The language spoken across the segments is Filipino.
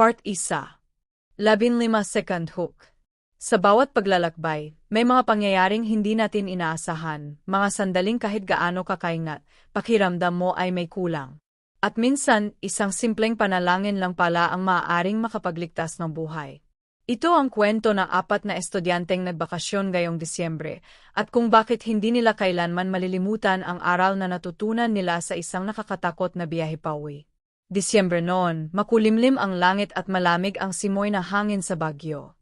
Part 1 15 second hook Sa bawat paglalakbay, may mga pangyayaring hindi natin inaasahan, mga sandaling kahit gaano kakaingat, pakiramdam mo ay may kulang. At minsan, isang simpleng panalangin lang pala ang maaaring makapagligtas ng buhay. Ito ang kwento ng apat na estudyanteng nagbakasyon ngayong Disyembre, at kung bakit hindi nila kailanman malilimutan ang aral na natutunan nila sa isang nakakatakot na biyahe pauwi. Disyembre noon, makulimlim ang langit at malamig ang simoy na hangin sa Bagyo.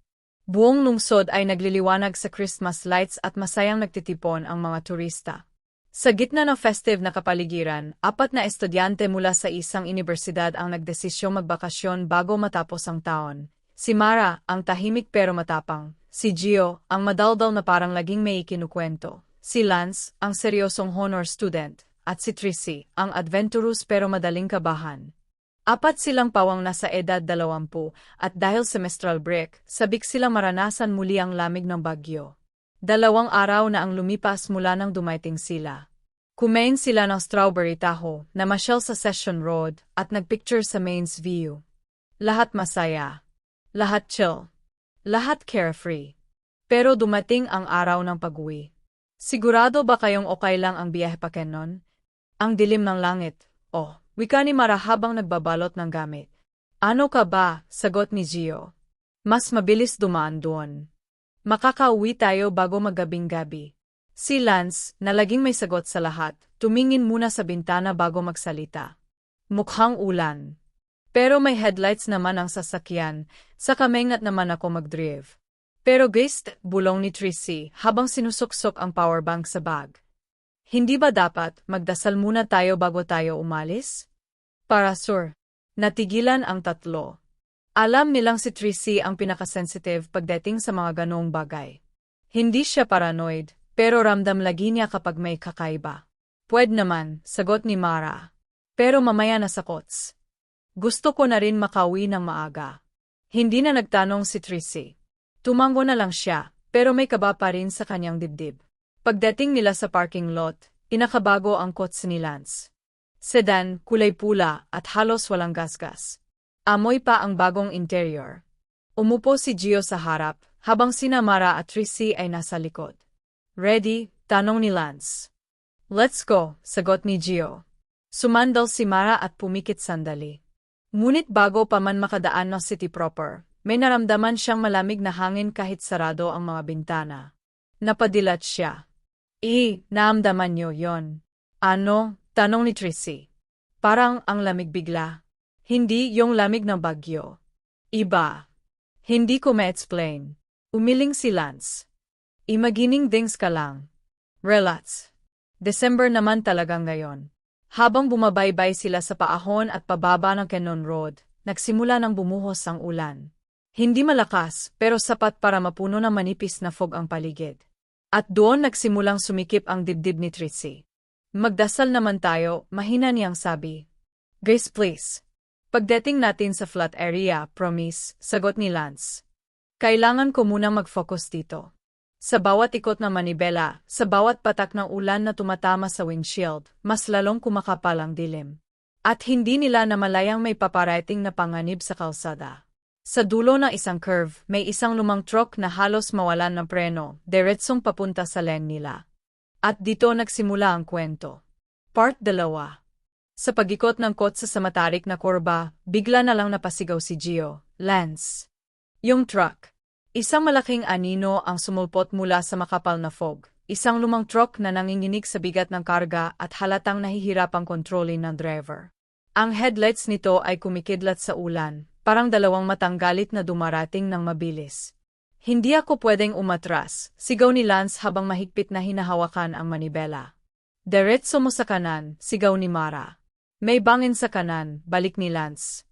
Buong lungsod ay nagliliwanag sa Christmas lights at masayang nagtitipon ang mga turista. Sa gitna ng festive na kapaligiran, apat na estudyante mula sa isang unibersidad ang nagdesisyong magbakasyon bago matapos ang taon. Si Mara, ang tahimik pero matapang. Si Gio, ang madaldal na parang laging may ikinukwento. Si Lance, ang seryosong honor student. At si Trissy, ang adventurous pero madaling kabahan. Apat silang pawang nasa edad dalawampu at dahil semestral break, sabik silang maranasan muli ang lamig ng bagyo. Dalawang araw na ang lumipas mula nang dumaiting sila. Kumain sila ng strawberry taho, namasyal sa Session Road, at nagpicture sa mains view. Lahat masaya. Lahat chill. Lahat carefree. Pero dumating ang araw ng pag-uwi. Sigurado ba kayong okay lang ang biyahe pa kenon? Ang dilim ng langit, oh, Wika ni Mara habang nagbabalot ng gamit. Ano ka ba? Sagot ni Gio. Mas mabilis dumaan doon. Makakauwi tayo bago magabing gabi. Si Lance, na laging may sagot sa lahat, tumingin muna sa bintana bago magsalita. Mukhang ulan. Pero may headlights naman ang sasakyan, sa kamengat naman ako mag-drive. Pero gist, bulong ni Trissy habang sinusuksok ang powerbank sa bag. Hindi ba dapat magdasal muna tayo bago tayo umalis? Para sure, natigilan ang tatlo. Alam nilang si Trissy ang pinakasensitive pagdating sa mga ganong bagay. Hindi siya paranoid, pero ramdam lagi niya kapag may kakaiba. Pwede naman, sagot ni Mara. Pero mamaya na sa kots. Gusto ko na rin makauwi ng maaga. Hindi na nagtanong si Trissy. Tumango na lang siya, pero may kaba pa rin sa kanyang dibdib. Pagdating nila sa parking lot, inakabago ang kots ni Lance. Sedan, kulay pula, at halos walang gasgas. Amoy pa ang bagong interior. Umupo si Gio sa harap, habang sina Mara at Trissy ay nasa likod. Ready? Tanong ni Lance. Let's go, sagot ni Gio. Sumandal si Mara at pumikit sandali. Ngunit bago pa man makadaan ng city proper, may naramdaman siyang malamig na hangin kahit sarado ang mga bintana. Napadilat siya. Eh, naamdaman niyo yon. Ano, Tanong ni Trissy. Parang ang lamig bigla. Hindi yung lamig ng bagyo. Iba. Hindi ko ma-explain. Umiling si Lance. Imagining things ka lang. Relax. December naman talaga ngayon. Habang bumabaybay sila sa paahon at pababa ng Cannon Road, nagsimula ng bumuhos ang ulan. Hindi malakas, pero sapat para mapuno ng manipis na fog ang paligid. At doon nagsimulang sumikip ang dibdib ni Trissy. Magdasal naman tayo, mahina niyang sabi. Grace please. Pagdating natin sa flat area, promise, sagot ni Lance. Kailangan ko munang mag-focus dito. Sa bawat ikot ng manibela, sa bawat patak ng ulan na tumatama sa windshield, mas lalong kumakapal ang dilim. At hindi nila namalayang may paparating na panganib sa kalsada. Sa dulo ng isang curve, may isang lumang truck na halos mawalan ng preno, diretsong papunta sa lane nila. At dito nagsimula ang kwento. Part 2 Sa pagikot ng kotse sa matarik na kurba, bigla na lang napasigaw si Gio, Lance. Yung truck. Isang malaking anino ang sumulpot mula sa makapal na fog. Isang lumang truck na nanginginig sa bigat ng karga at halatang nahihirapang kontrolin ng driver. Ang headlights nito ay kumikidlat sa ulan, parang dalawang matanggalit na dumarating ng mabilis. Hindi ako pwedeng umatras, sigaw ni Lance habang mahigpit na hinahawakan ang manibela. Diretso mo sa kanan, sigaw ni Mara. May bangin sa kanan, balik ni Lance.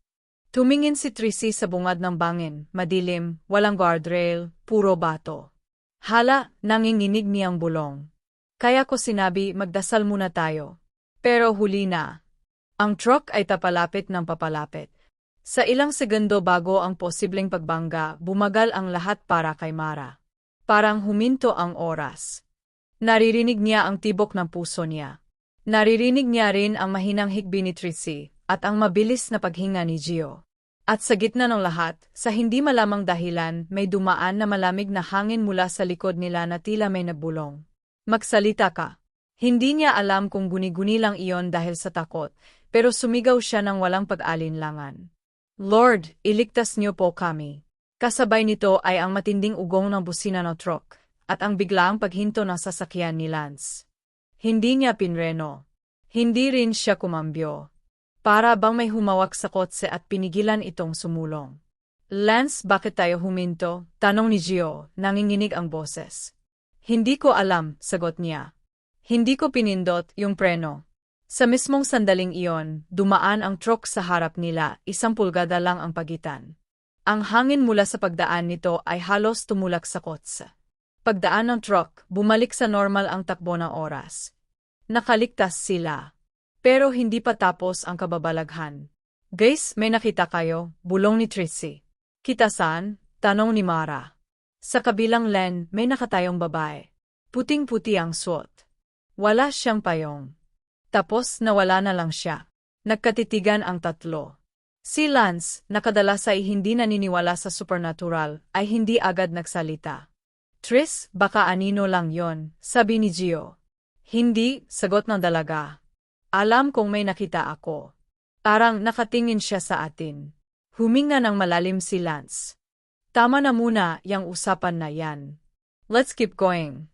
Tumingin si Trissy sa bungad ng bangin, madilim, walang guardrail, puro bato. Hala, nanginginig niyang bulong. Kaya ko sinabi magdasal muna tayo. Pero huli na. Ang truck ay tapalapit ng papalapit. Sa ilang segundo bago ang posibleng pagbangga, bumagal ang lahat para kay Mara. Parang huminto ang oras. Naririnig niya ang tibok ng puso niya. Naririnig niya rin ang mahinang higbi ni Trissy at ang mabilis na paghinga ni Gio. At sa gitna ng lahat, sa hindi malamang dahilan, may dumaan na malamig na hangin mula sa likod nila na tila may nagbulong. Magsalita ka. Hindi niya alam kung guni-guni lang iyon dahil sa takot, pero sumigaw siya ng walang pag-alinlangan. Lord, iligtas niyo po kami. Kasabay nito ay ang matinding ugong ng busina ng truck, at ang biglaang paghinto ng sasakyan ni Lance. Hindi niya pinreno. Hindi rin siya kumambyo. Para bang may humawak sa kotse at pinigilan itong sumulong. Lance, bakit tayo huminto? Tanong ni Gio, nanginginig ang boses. Hindi ko alam, sagot niya. Hindi ko pinindot yung preno. Sa mismong sandaling iyon, dumaan ang truck sa harap nila, isang pulgada lang ang pagitan. Ang hangin mula sa pagdaan nito ay halos tumulak sa kotse. Pagdaan ng truck, bumalik sa normal ang takbo ng oras. Nakaligtas sila. Pero hindi pa tapos ang kababalaghan. Guys, may nakita kayo, bulong ni Trissy. Kita saan? Tanong ni Mara. Sa kabilang len, may nakatayong babae. Puting-puti ang suot. Wala siyang payong. Tapos nawala na lang siya. Nagkatitigan ang tatlo. Si Lance, nakadalas ay hindi naniniwala sa supernatural, ay hindi agad nagsalita. Tris, baka anino lang yon, sabi ni Gio. Hindi, sagot ng dalaga. Alam kong may nakita ako. Parang nakatingin siya sa atin. Huminga ng malalim si Lance. Tama na muna yung usapan na yan. Let's keep going.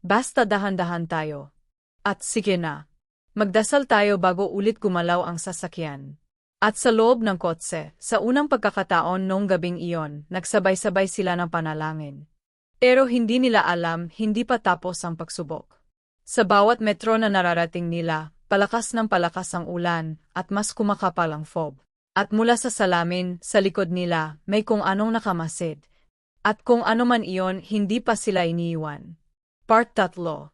Basta dahan-dahan tayo. At sige na. Magdasal tayo bago ulit gumalaw ang sasakyan. At sa loob ng kotse, sa unang pagkakataon noong gabing iyon, nagsabay-sabay sila ng panalangin. Pero hindi nila alam, hindi pa tapos ang pagsubok. Sa bawat metro na nararating nila, palakas ng palakas ang ulan, at mas kumakapal ang fob. At mula sa salamin, sa likod nila, may kung anong nakamasid. At kung ano man iyon, hindi pa sila iniiwan. Part 3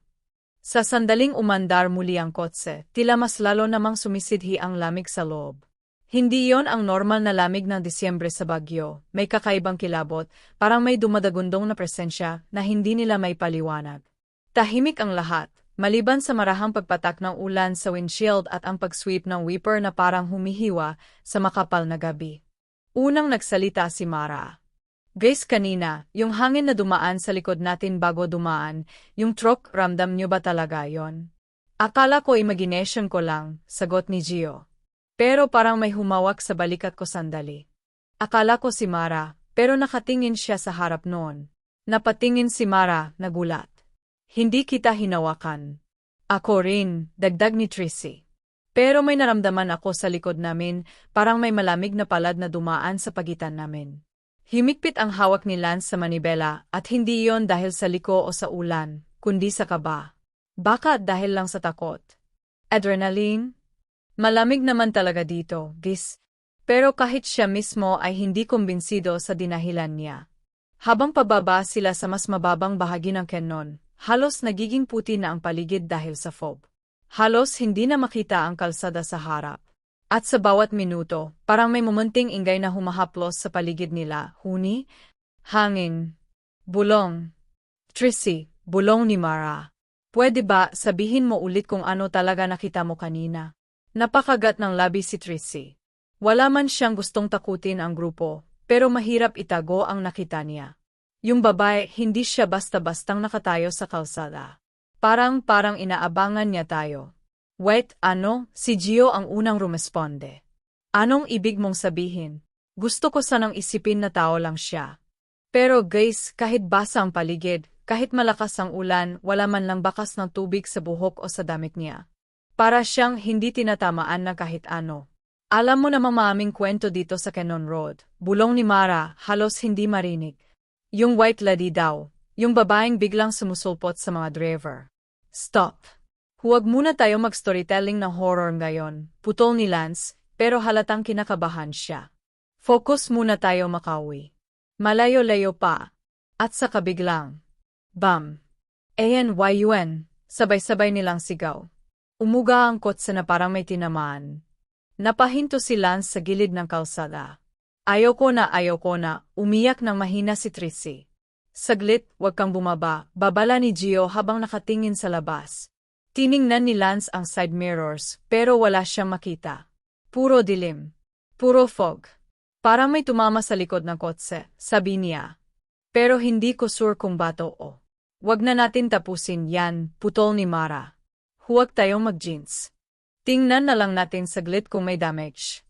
Sa sandaling umandar muli ang kotse, tila mas lalo namang sumisidhi ang lamig sa loob. Hindi iyon ang normal na lamig ng Disyembre sa Bagyo, may kakaibang kilabot, parang may dumadagundong na presensya na hindi nila may paliwanag. Tahimik ang lahat, Maliban sa marahang pagpatak ng ulan sa windshield at ang pag-sweep ng wiper na parang humihiwa sa makapal na gabi. Unang nagsalita si Mara. Guys kanina, yung hangin na dumaan sa likod natin bago dumaan, yung truck, ramdam nyo ba talaga yon? Akala ko imagination ko lang, sagot ni Gio. Pero parang may humawak sa balikat ko sandali. Akala ko si Mara, pero nakatingin siya sa harap noon. Napatingin si Mara, nagulat. Hindi kita hinawakan. Ako rin, dagdag ni Trissy. Pero may naramdaman ako sa likod namin, parang may malamig na palad na dumaan sa pagitan namin. Himikpit ang hawak ni Lance sa manibela at hindi iyon dahil sa liko o sa ulan, kundi sa kaba. Baka dahil lang sa takot. Adrenaline? Malamig naman talaga dito, gis. Pero kahit siya mismo ay hindi kumbinsido sa dinahilan niya. Habang pababa sila sa mas mababang bahagi ng canyon, Halos nagiging puti na ang paligid dahil sa fob. Halos hindi na makita ang kalsada sa harap. At sa bawat minuto, parang may mumunting ingay na humahaplos sa paligid nila, huni, hangin, bulong. Trissy, bulong ni Mara. Pwede ba sabihin mo ulit kung ano talaga nakita mo kanina? Napakagat ng labi si Trissy. Wala man siyang gustong takutin ang grupo, pero mahirap itago ang nakita niya. Yung babae, hindi siya basta-bastang nakatayo sa kalsada. Parang-parang inaabangan niya tayo. Wait, ano? Si Gio ang unang rumesponde. Anong ibig mong sabihin? Gusto ko sanang isipin na tao lang siya. Pero guys, kahit basa ang paligid, kahit malakas ang ulan, wala man lang bakas ng tubig sa buhok o sa damit niya. Para siyang hindi tinatamaan na kahit ano. Alam mo namang maaming kwento dito sa Cannon Road. Bulong ni Mara, halos hindi marinig. Yung white lady daw, yung babaeng biglang sumusulpot sa mga driver. Stop. Huwag muna tayo mag-storytelling ng horror ngayon, putol ni Lance, pero halatang kinakabahan siya. Focus muna tayo makawi. Malayo-layo pa. At sa kabiglang. Bam. ANYUN, sabay-sabay nilang sigaw. Umuga ang kotse na parang may tinamaan. Napahinto si Lance sa gilid ng kalsada. Ayoko na ayoko na, umiyak ng mahina si Trissy. Saglit, wag kang bumaba, babala ni Gio habang nakatingin sa labas. Tiningnan ni Lance ang side mirrors, pero wala siyang makita. Puro dilim. Puro fog. Para may tumama sa likod ng kotse, sabi niya. Pero hindi ko sure kung bato o. Wag na natin tapusin yan, putol ni Mara. Huwag tayong mag-jeans. Tingnan na lang natin saglit kung may damage.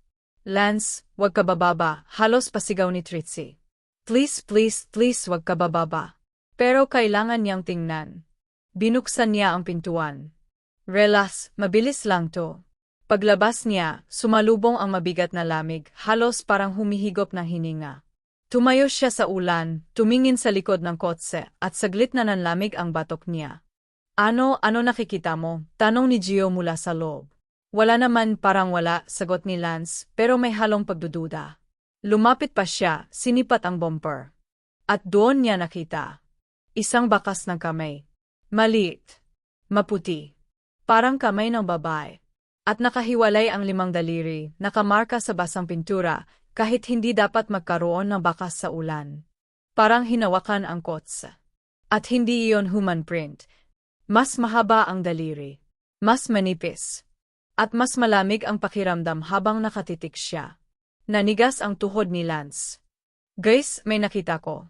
Lance, wag ka bababa, halos pasigaw ni Trixie. Please, please, please wag ka bababa. Pero kailangan niyang tingnan. Binuksan niya ang pintuan. Relax, mabilis lang to. Paglabas niya, sumalubong ang mabigat na lamig, halos parang humihigop ng hininga. Tumayo siya sa ulan, tumingin sa likod ng kotse, at saglit na nanlamig ang batok niya. Ano, ano nakikita mo? Tanong ni Gio mula sa loob. Wala naman parang wala, sagot ni Lance, pero may halong pagdududa. Lumapit pa siya, sinipat ang bumper. At doon niya nakita. Isang bakas ng kamay. Maliit. Maputi. Parang kamay ng babae. At nakahiwalay ang limang daliri, nakamarka sa basang pintura, kahit hindi dapat magkaroon ng bakas sa ulan. Parang hinawakan ang kotse. At hindi iyon human print. Mas mahaba ang daliri. Mas manipis. At mas malamig ang pakiramdam habang nakatitik siya. Nanigas ang tuhod ni Lance. Guys, may nakita ko.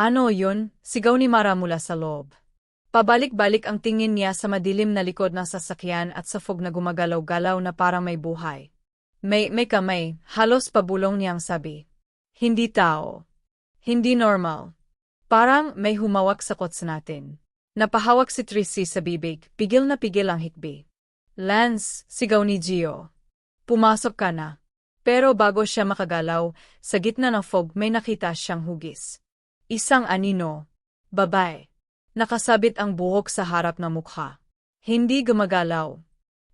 Ano yun? Sigaw ni Mara mula sa loob. Pabalik-balik ang tingin niya sa madilim na likod ng sasakyan at sa fog na gumagalaw-galaw na parang may buhay. May, may kamay, halos pabulong niyang sabi. Hindi tao. Hindi normal. Parang may humawak sa kots natin. Napahawak si Tracy sa bibig, pigil na pigil ang hikbi. Lance, sigaw ni Gio. Pumasok ka na. Pero bago siya makagalaw, sa gitna ng fog may nakita siyang hugis. Isang anino. Babae. Nakasabit ang buhok sa harap ng mukha. Hindi gumagalaw.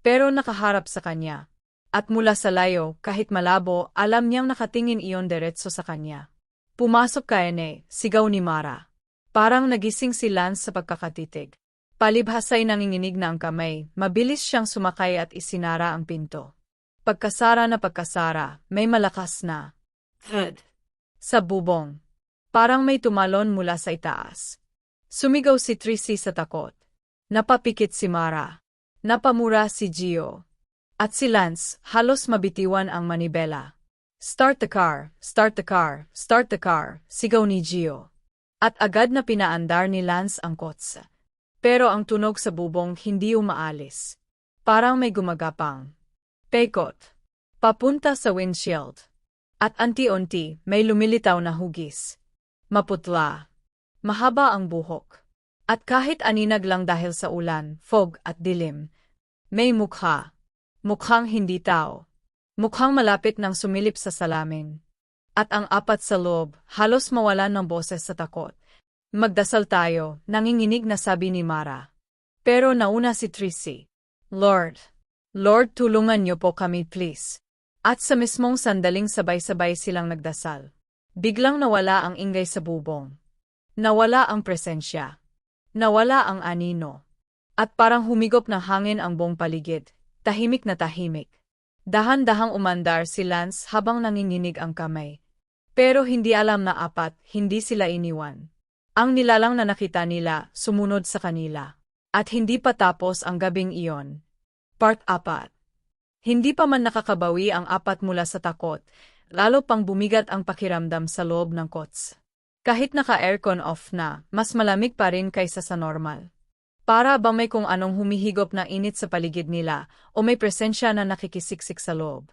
Pero nakaharap sa kanya. At mula sa layo, kahit malabo, alam niyang nakatingin iyon diretso sa kanya. Pumasok ka ene, sigaw ni Mara. Parang nagising si Lance sa pagkakatitig. Palibhasay nanginginig na ang kamay, mabilis siyang sumakay at isinara ang pinto. Pagkasara na pagkasara, may malakas na. Thud. Sa bubong. Parang may tumalon mula sa itaas. Sumigaw si Tracy sa takot. Napapikit si Mara. Napamura si Gio. At si Lance, halos mabitiwan ang manibela. Start the car, start the car, start the car, sigaw ni Gio. At agad na pinaandar ni Lance ang kotse. Pero ang tunog sa bubong hindi umaalis. Parang may gumagapang. Pekot. Papunta sa windshield. At anti-unti, may lumilitaw na hugis. Maputla. Mahaba ang buhok. At kahit aninag lang dahil sa ulan, fog at dilim, may mukha. Mukhang hindi tao. Mukhang malapit nang sumilip sa salamin. At ang apat sa loob, halos mawalan ng boses sa takot. Magdasal tayo, nanginginig na sabi ni Mara. Pero nauna si Tracy. Lord, Lord tulungan niyo po kami please. At sa mismong sandaling sabay-sabay silang nagdasal. Biglang nawala ang ingay sa bubong. Nawala ang presensya. Nawala ang anino. At parang humigop ng hangin ang buong paligid. Tahimik na tahimik. Dahan-dahang umandar si Lance habang nanginginig ang kamay. Pero hindi alam na apat, hindi sila iniwan. Ang nilalang na nakita nila, sumunod sa kanila. At hindi pa tapos ang gabing iyon. Part 4 Hindi pa man nakakabawi ang apat mula sa takot, lalo pang bumigat ang pakiramdam sa loob ng kots. Kahit naka-aircon off na, mas malamig pa rin kaysa sa normal. Para ba may kung anong humihigop na init sa paligid nila o may presensya na nakikisiksik sa loob.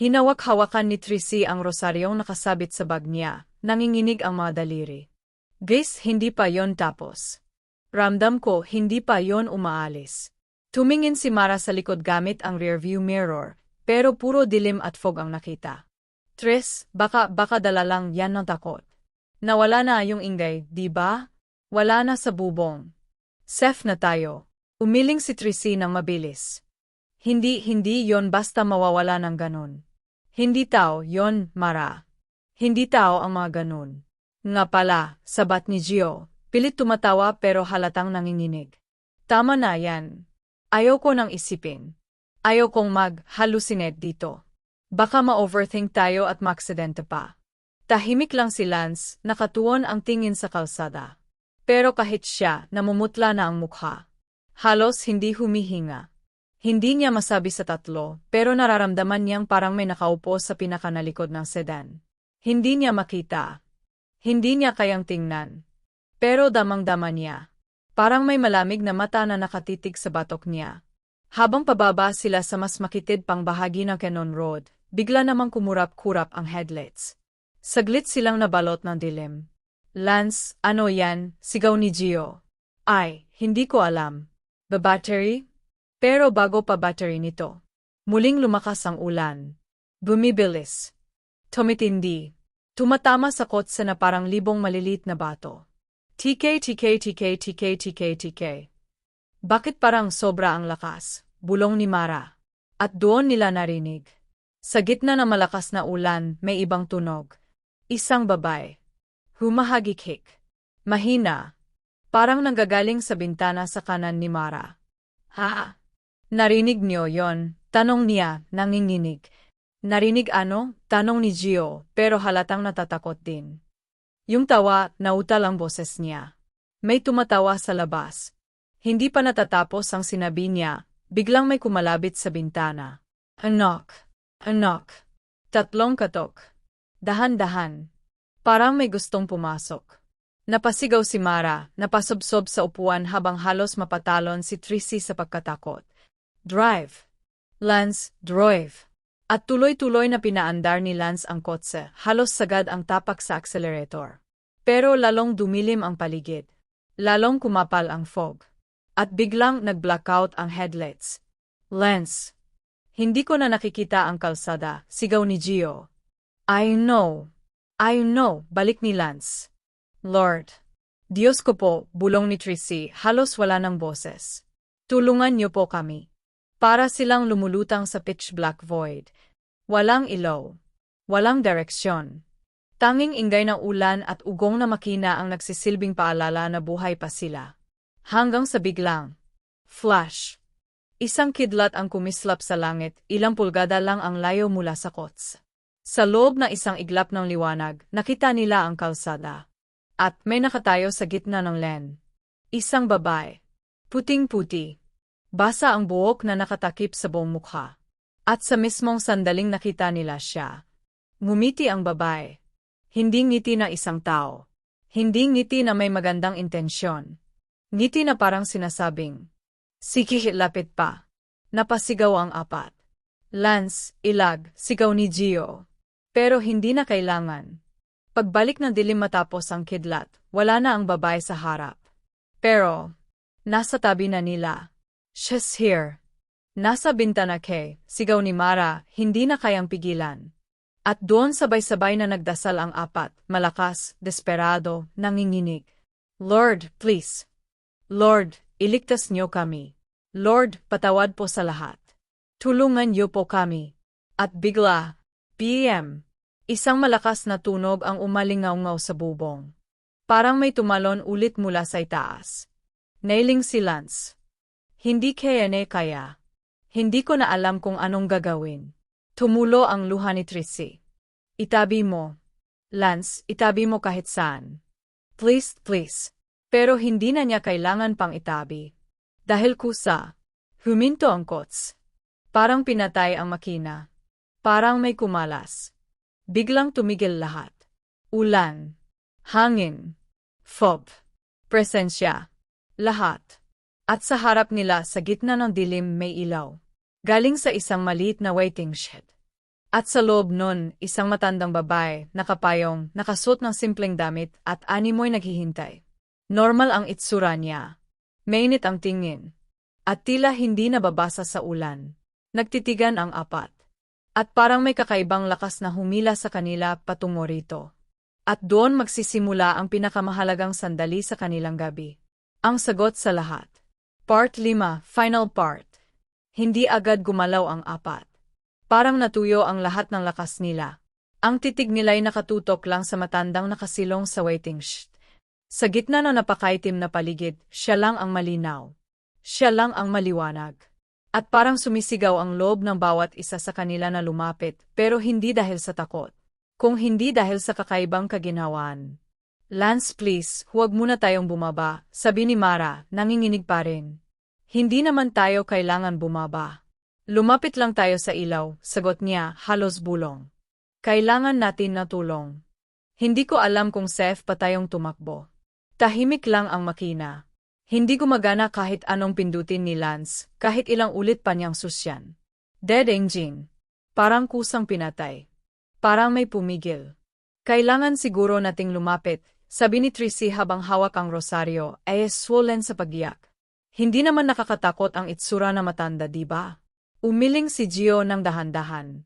Hinawak-hawakan ni Tracy ang rosaryong nakasabit sa bag niya, nanginginig ang mga daliri. Guys, hindi pa yon tapos. Ramdam ko, hindi pa yon umaalis. Tumingin si Mara sa likod gamit ang rearview mirror, pero puro dilim at fog ang nakita. Tres, baka, baka dala lang yan ng takot. Nawala na yung ingay, di ba? Wala na sa bubong. Sef na tayo. Umiling si Tracy ng mabilis. Hindi, hindi yon basta mawawala ng ganun. Hindi tao, yon, Mara. Hindi tao ang mga ganun. Nga pala, sabat ni Gio, pilit tumatawa pero halatang nanginginig. Tama na yan. Ayaw ko nang isipin. Ayaw kong mag-hallucinate dito. Baka ma-overthink tayo at maksidente pa. Tahimik lang si Lance, nakatuon ang tingin sa kalsada. Pero kahit siya, namumutla na ang mukha. Halos hindi humihinga. Hindi niya masabi sa tatlo, pero nararamdaman niyang parang may nakaupo sa pinakanalikod ng sedan. Hindi niya makita. Hindi niya kayang tingnan. Pero damang-dama niya. Parang may malamig na mata na nakatitig sa batok niya. Habang pababa sila sa mas makitid pang bahagi ng Cannon Road, bigla namang kumurap-kurap ang headlights. Saglit silang nabalot ng dilim. Lance, ano yan? Sigaw ni Gio. Ay, hindi ko alam. Ba-battery? Pero bago pa battery nito. Muling lumakas ang ulan. Bumibilis. Tumitindi. Tumatama sa kotse na parang libong malilit na bato. TK, TK, TK, TK, TK, TK. Bakit parang sobra ang lakas? Bulong ni Mara. At doon nila narinig. Sa gitna ng malakas na ulan, may ibang tunog. Isang babae. Humahagikik. Mahina. Parang nanggagaling sa bintana sa kanan ni Mara. Ha? Narinig niyo yon? Tanong niya, nanginginig. Narinig ano? Tanong ni Gio, pero halatang natatakot din. Yung tawa, nautal ang boses niya. May tumatawa sa labas. Hindi pa natatapos ang sinabi niya, biglang may kumalabit sa bintana. Anak! Anak! Tatlong katok. Dahan-dahan. Parang may gustong pumasok. Napasigaw si Mara, napasobsob sa upuan habang halos mapatalon si Trissy sa pagkatakot. Drive! Lance, drive! At tuloy-tuloy na pinaandar ni Lance ang kotse, halos sagad ang tapak sa accelerator. Pero lalong dumilim ang paligid. Lalong kumapal ang fog. At biglang nag-blackout ang headlights. Lance! Hindi ko na nakikita ang kalsada, sigaw ni Gio. I know! I know, balik ni Lance. Lord. Diyos ko po, bulong ni Trissy, halos wala ng boses. Tulungan niyo po kami. Para silang lumulutang sa pitch black void. Walang ilaw. Walang direksyon. Tanging ingay ng ulan at ugong na makina ang nagsisilbing paalala na buhay pa sila. Hanggang sa biglang. Flash. Isang kidlat ang kumislap sa langit, ilang pulgada lang ang layo mula sa kots. Sa loob ng isang iglap ng liwanag, nakita nila ang kalsada. At may nakatayo sa gitna ng len. Isang babae. Puting-puti. Basa ang buhok na nakatakip sa buong mukha. At sa mismong sandaling nakita nila siya. Ngumiti ang babae. Hindi ngiti na isang tao. Hindi ngiti na may magandang intensyon. Ngiti na parang sinasabing, Sige, lapit pa. Napasigaw ang apat. Lance, ilag, sigaw ni Gio. Pero hindi na kailangan. Pagbalik ng dilim matapos ang kidlat, wala na ang babae sa harap. Pero, nasa tabi na nila. She's here. Nasa bintana kay, sigaw ni Mara, hindi na kayang pigilan. At doon sabay-sabay na nagdasal ang apat, malakas, desperado, nanginginig. Lord, please. Lord, iligtas niyo kami. Lord, patawad po sa lahat. Tulungan niyo po kami. At bigla, PM. Isang malakas na tunog ang umalingaw sa bubong. Parang may tumalon ulit mula sa itaas. Nailing si Lance. Hindi kaya ne kaya. Hindi ko na alam kung anong gagawin. Tumulo ang luha ni Trissy. Itabi mo. Lance, itabi mo kahit saan. Please, please. Pero hindi na niya kailangan pang itabi. Dahil kusa. Huminto ang kots. Parang pinatay ang makina. Parang may kumalas. Biglang tumigil lahat. Ulan. Hangin. Fob. Presensya. Lahat. At sa harap nila sa gitna ng dilim may ilaw. Galing sa isang maliit na waiting shed. At sa loob nun, isang matandang babae, nakapayong, nakasuot ng simpleng damit at animoy naghihintay. Normal ang itsura niya. Mainit ang tingin. At tila hindi nababasa sa ulan. Nagtitigan ang apat. At parang may kakaibang lakas na humila sa kanila patungo rito. At doon magsisimula ang pinakamahalagang sandali sa kanilang gabi. Ang sagot sa lahat. Part 5, Final Part. Hindi agad gumalaw ang apat. Parang natuyo ang lahat ng lakas nila. Ang titig nila'y nakatutok lang sa matandang nakasilong sa waiting shed. Sa gitna ng napakaitim na paligid, siya lang ang malinaw. Siya lang ang maliwanag. At parang sumisigaw ang loob ng bawat isa sa kanila na lumapit, pero hindi dahil sa takot. Kung hindi dahil sa kakaibang kaginhawaan. Lance please, huwag muna tayong bumaba, sabi ni Mara, nanginginig pa rin. Hindi naman tayo kailangan bumaba. Lumapit lang tayo sa ilaw, sagot niya, halos bulong. Kailangan natin na tulong. Hindi ko alam kung safe pa tayong tumakbo. Tahimik lang ang makina. Hindi gumagana kahit anong pindutin ni Lance, kahit ilang ulit pa niyang susyan. Dead engine. Parang kusang pinatay. Parang may pumigil. Kailangan siguro nating lumapit, sabi ni Tracy habang hawak ang rosaryo, ay swollen sa pagiyak. Hindi naman nakakatakot ang itsura na matanda, di ba? Umiling si Gio ng dahan-dahan.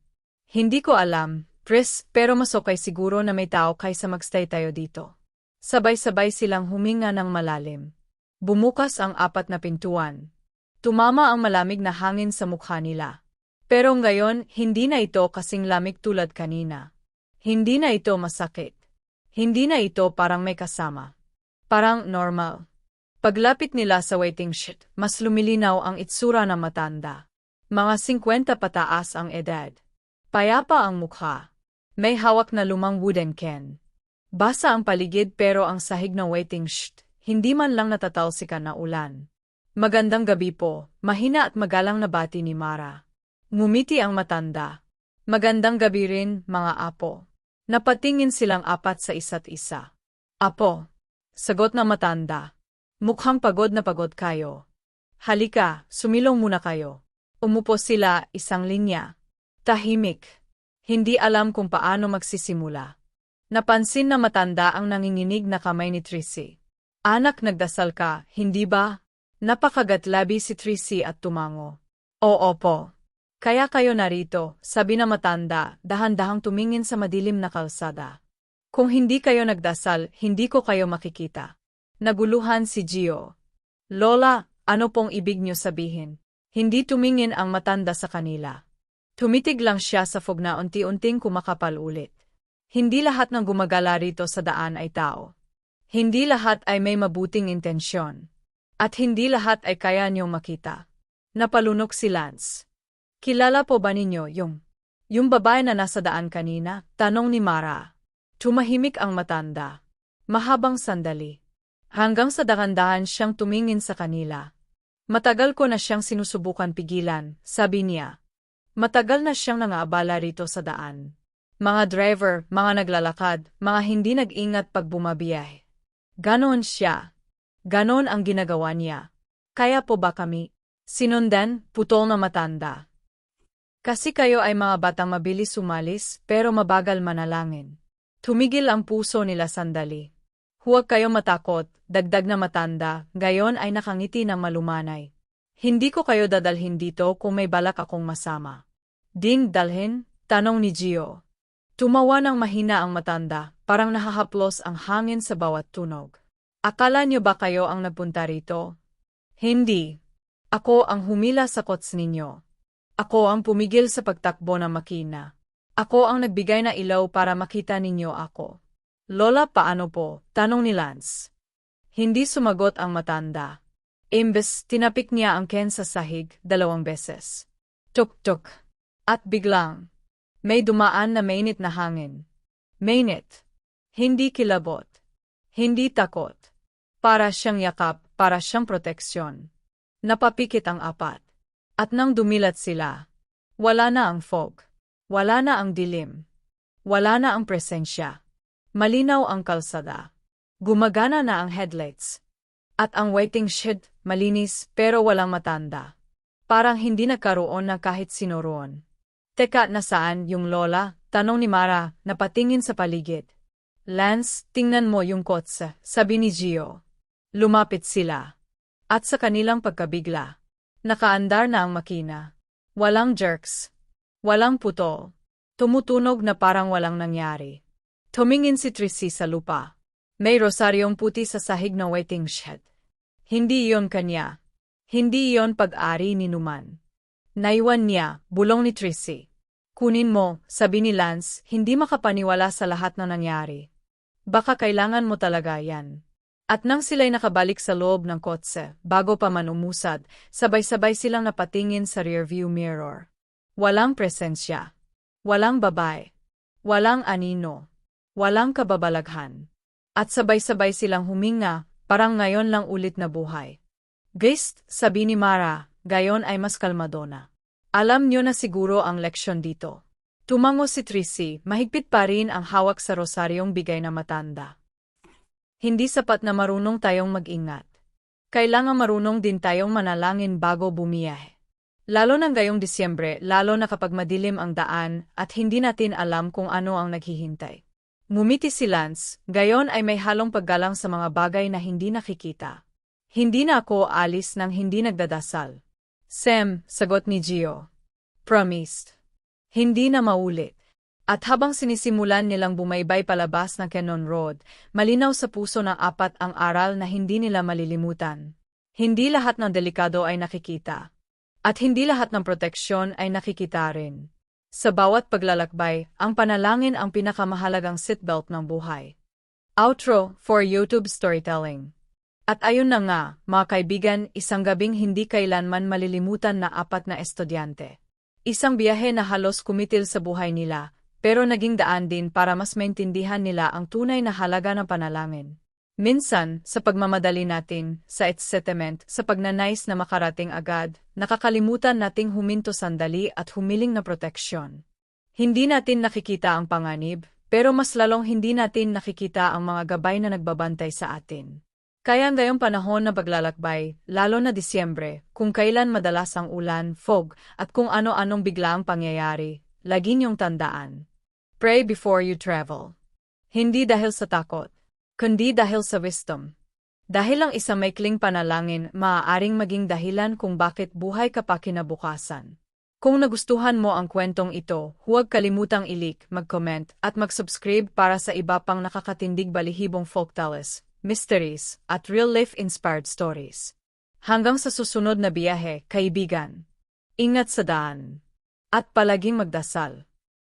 Hindi ko alam, Chris, pero mas okay siguro na may tao kaysa magstay tayo dito. Sabay-sabay silang huminga ng malalim. Bumukas ang apat na pintuan. Tumama ang malamig na hangin sa mukha nila. Pero ngayon, hindi na ito kasing lamig tulad kanina. Hindi na ito masakit. Hindi na ito parang may kasama. Parang normal. Paglapit nila sa waiting shed, mas lumilinaw ang itsura ng matanda. Mga 50 pataas ang edad. Payapa ang mukha. May hawak na lumang wooden can. Basa ang paligid pero ang sahig ng waiting shed, hindi man lang natatalsikan na ulan. Magandang gabi po, mahina at magalang na bati ni Mara. Ngumiti ang matanda. Magandang gabi rin, mga apo. Napatingin silang apat sa isa't isa. Apo. Sagot na matanda. Mukhang pagod na pagod kayo. Halika, sumilong muna kayo. Umupo sila isang linya. Tahimik. Hindi alam kung paano magsisimula. Napansin na matanda ang nanginginig na kamay ni Tracy. Anak nagdasal ka, hindi ba? Napakagatlabi si Tracy at tumango. Oo po. Kaya kayo narito, sabi na matanda, dahan-dahang tumingin sa madilim na kalsada. Kung hindi kayo nagdasal, hindi ko kayo makikita. Naguluhan si Gio. Lola, ano pong ibig niyo sabihin? Hindi tumingin ang matanda sa kanila. Tumitig lang siya sa fog na unti-unting kumakapal ulit. Hindi lahat ng gumagala rito sa daan ay tao. Hindi lahat ay may mabuting intensyon. At hindi lahat ay kaya niyong makita. Napalunok si Lance. Kilala po ba ninyo yung... Yung babae na nasa daan kanina? Tanong ni Mara. Tumahimik ang matanda. Mahabang sandali. Hanggang sa dakandahan siyang tumingin sa kanila. Matagal ko na siyang sinusubukan pigilan, sabi niya. Matagal na siyang nangaabala rito sa daan. Mga driver, mga naglalakad, mga hindi nag-ingat pag bumabiyahe. Ganon siya. Ganon ang ginagawa niya. Kaya po ba kami? Sinundan, putol na matanda. Kasi kayo ay mga batang mabilis sumalis, pero mabagal manalangin. Tumigil ang puso nila sandali. Huwag kayo matakot, dagdag na matanda, gayon ay nakangiti ng malumanay. Hindi ko kayo dadalhin dito kung may balak akong masama. Ding dalhin? Tanong ni Gio. Tumawa ng mahina ang matanda, parang nahahaplos ang hangin sa bawat tunog. Akala niyo ba kayo ang nagpunta rito? Hindi. Ako ang humila sa kots ninyo. Ako ang pumigil sa pagtakbo ng makina. Ako ang nagbigay na ilaw para makita ninyo ako. Lola paano po? Tanong ni Lance. Hindi sumagot ang matanda. Imbes tinapik niya ang Ken sa sahig dalawang beses. Tuk-tuk. At biglang, may dumaan na mainit na hangin. Mainit. Hindi kilabot. Hindi takot. Para siyang yakap, para siyang proteksyon. Napapikit ang apat. At nang dumilat sila, wala na ang fog. Wala na ang dilim. Wala na ang presensya. Malinaw ang kalsada. Gumagana na ang headlights. At ang waiting shed, malinis pero walang matanda. Parang hindi nagkaroon na kahit sino roon. Teka, nasaan yung lola? Tanong ni Mara, napatingin sa paligid. Lance, tingnan mo yung kotse, sabi ni Gio. Lumapit sila. At sa kanilang pagkabigla, nakaandar na ang makina. Walang jerks. Walang putol. Tumutunog na parang walang nangyari. Tumingin si Tracy sa lupa. May rosaryong puti sa sahig ng waiting shed. Hindi iyon kanya. Hindi iyon pag-ari ni Numan. Naiwan niya, bulong ni Tracy. Kunin mo, sabi ni Lance, hindi makapaniwala sa lahat na nangyari. Baka kailangan mo talaga yan. At nang sila'y nakabalik sa loob ng kotse, bago pa man umusad, sabay-sabay silang napatingin sa rearview mirror. Walang presensya. Walang babae. Walang anino. Walang kababalaghan. At sabay-sabay silang huminga, parang ngayon lang ulit na buhay. Gist, sabi ni Mara, gayon ay mas kalmadona. Alam nyo na siguro ang leksyon dito. Tumango si Tracy, mahigpit pa rin ang hawak sa rosaryong bigay na matanda. Hindi sapat na marunong tayong mag-ingat. Kailangan marunong din tayong manalangin bago bumiyahe. Lalo ng gayong Disyembre, lalo na kapag madilim ang daan at hindi natin alam kung ano ang naghihintay. Ngumiti si Lance, gayon ay may halong paggalang sa mga bagay na hindi nakikita. Hindi na ako alis nang hindi nagdadasal. Sam, sagot ni Gio. Promised. Hindi na maulit. At habang sinisimulan nilang bumaybay palabas ng Cannon Road, malinaw sa puso ng apat ang aral na hindi nila malilimutan. Hindi lahat ng delikado ay nakikita. At hindi lahat ng proteksyon ay nakikita rin. Sa bawat paglalakbay, ang panalangin ang pinakamahalagang seatbelt ng buhay. Outro for YouTube Storytelling At ayun na nga, mga kaibigan, isang gabing hindi kailanman malilimutan na apat na estudyante. Isang biyahe na halos kumitil sa buhay nila, pero naging daan din para mas maintindihan nila ang tunay na halaga ng panalangin. Minsan, sa pagmamadali natin, sa excitement, sa pagnanais na makarating agad, nakakalimutan nating huminto sandali at humiling na proteksyon. Hindi natin nakikita ang panganib, pero mas lalong hindi natin nakikita ang mga gabay na nagbabantay sa atin. Kaya ngayong panahon na paglalakbay, lalo na Disyembre, kung kailan madalas ang ulan, fog, at kung ano-anong biglaang pangyayari, lagi niyong tandaan. Pray before you travel. Hindi dahil sa takot, kundi dahil sa wisdom. Dahil ang isang maikling panalangin maaaring maging dahilan kung bakit buhay ka pa kinabukasan. Kung nagustuhan mo ang kwentong ito, huwag kalimutang ilik, mag-comment, at mag-subscribe para sa iba pang nakakatindig balihibong folktales mysteries, at real-life-inspired stories. Hanggang sa susunod na biyahe, kaibigan. Ingat sa daan. At palaging magdasal.